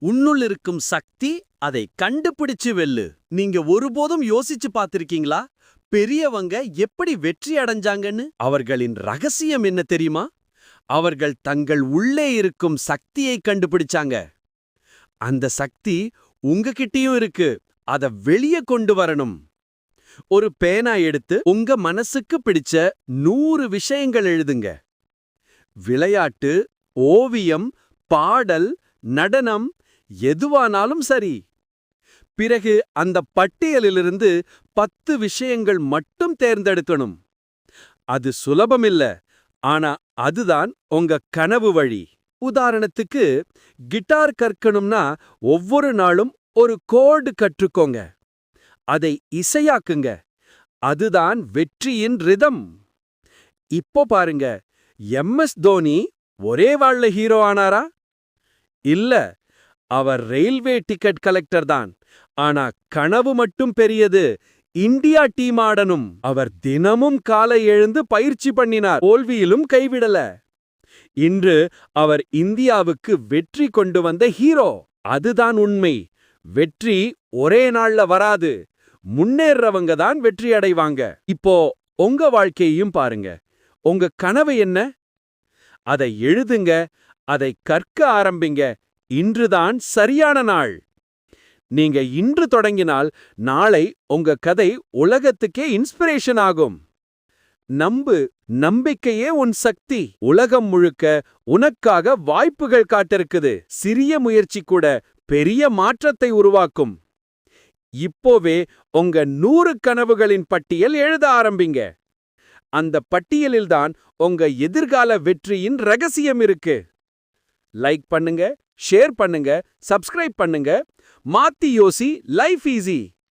உன்னுள் இருக்கும் சக்தி அதை கண்டுபிடிச்சு வெல்லு. நீங்க ஒருபோதும் யோசிச்சு பார்த்திருக்கீங்களா? பெரியவங்க எப்படி வெற்றி அடைஞ்சாங்கன்னு? அவர்களின் ரகசியம் என்ன தெரியுமா? அவர்கள் தங்கள் உள்ளே இருக்கும் சக்தியை கண்டுபிடிச்சாங்க. அந்த சக்தி உங்ககிட்டயும் இருக்கு. அத வெளியே கொண்டு வரணும். ஒரு பேனா எடுத்து உங்க மனசுக்கு பிடிச்ச நூறு விஷயங்கள் எழுதுங்க. விளையாட்டு ஓவியம் பாடல் நடனம் எதுவானாலும் சரி. பிறகு அந்த பட்டியலிலிருந்து பத்து விஷயங்கள் மட்டும் தேர்ந்தெடுக்கணும். அது சுலபமில்ல. ஆனா அதுதான் உங்க கனவு வழி. உதாரணத்துக்கு கிட்டார் கற்கணும்னா ஒவ்வொரு நாளும் ஒரு கோடு கற்றுக்கோங்க. அதை இசையாக்குங்க. அதுதான் வெற்றியின் ரிதம். இப்போ பாருங்க எம் எஸ் தோனி ஒரே வாள்ல ஹீரோ ஆனாரா? இல்ல அவர் ரயில்வே டிக்கெட் கலெக்டர் தான். ஆனா கனவு மட்டும் பெரியது. India team ஆடனும். அவர் தினமும் காலை எழுந்து பயிற்சி பண்ணினார். தோல்வியிலும் கைவிடல. இன்று அவர் இந்தியாவுக்கு வெற்றி கொண்டு வந்த ஹீரோ. அதுதான் உண்மை. வெற்றி ஒரே நாள்ல வராது. முன்னேறவங்க தான் வெற்றி அடைவாங்க. இப்போ உங்க வாழ்க்கையையும் பாருங்க. உங்க கனவு என்ன? அதை எழுதுங்க. அதை கற்க ஆரம்பிங்க. இன்றுதான் சரியான நாள். நீங்க இன்று தொடங்கினால் நாளை உங்க கதை உலகத்துக்கே இன்ஸ்பிரேஷன் ஆகும். நம்பு நம்பிக்கையே உன் சக்தி. உலகம் முழுக்க உனக்காக வாய்ப்புகள் காட்டிருக்குது சிறிய முயற்சி கூட பெரிய மாற்றத்தை உருவாக்கும். இப்போவே உங்க நூறு கனவுகளின் பட்டியல் எழுத ஆரம்பிங்க. அந்த பட்டியலில்தான் உங்க எதிர்கால வெற்றியின் ரகசியம் இருக்கு. லைக் பண்ணுங்க ஷேர் பண்ணுங்க சப்ஸ்கிரைப் பண்ணுங்க. மாத்தி யோசி லைஃப் ஈஸி